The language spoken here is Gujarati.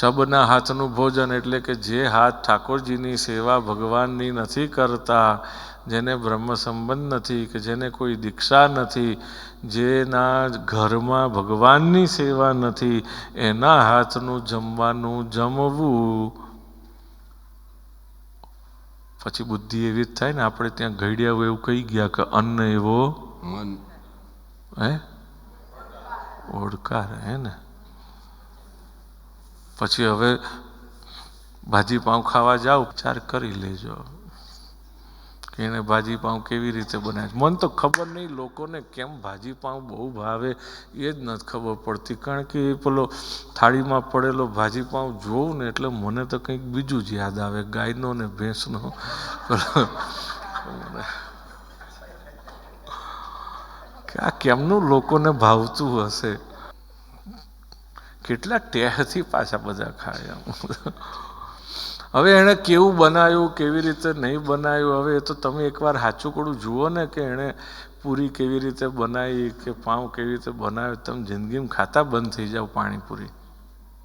શબના હાથનું ભોજન એટલે કે જે હાથ ઠાકોરજીની સેવા ભગવાનની નથી કરતા જેને બ્રહ્મ સંબંધ નથી કે જેને કોઈ દીક્ષા નથી જેના ઘરમાં ભગવાનની સેવા નથી એના હાથનું જમવાનું જમવું. પછી બુદ્ધિ એવી જ થાય ને આપણે ત્યાં ઘડિયા એવું કહી ગયા કે અન્ન એવો હે? ઓળકાર હે ને? પછી હવે ભાજી પાઉં ખાવા જાઓ, વિચાર કરી લેજો એને ભાજી પાઉં કેવી રીતે બનાવે. મને તો ખબર નહીં લોકોને કેમ ભાજી પાઉં બહુ ભાવે એ જ નથી ખબર પડતી. કારણ કે એ પેલો થાળીમાં પડેલો ભાજી પાઉં જોઉં ને એટલે મને તો કંઈક બીજું જ યાદ આવે, ગાયનો ને ભેંસનો. કે આ કેમનું લોકોને ભાવતું હશે? કેટલા ટેહથી પાછા બધા ખાય હવે એણે કેવું બનાવ્યું કેવી રીતે નહીં બનાવ્યું હવે એ તો તમે એકવાર સાચું કડું જુઓ ને કે એણે પૂરી કેવી રીતે બનાવી કે પાઉં કેવી રીતે બનાવ્યું, તમે જિંદગીમાં ખાતા બંધ થઈ જાઓ પાણીપુરી.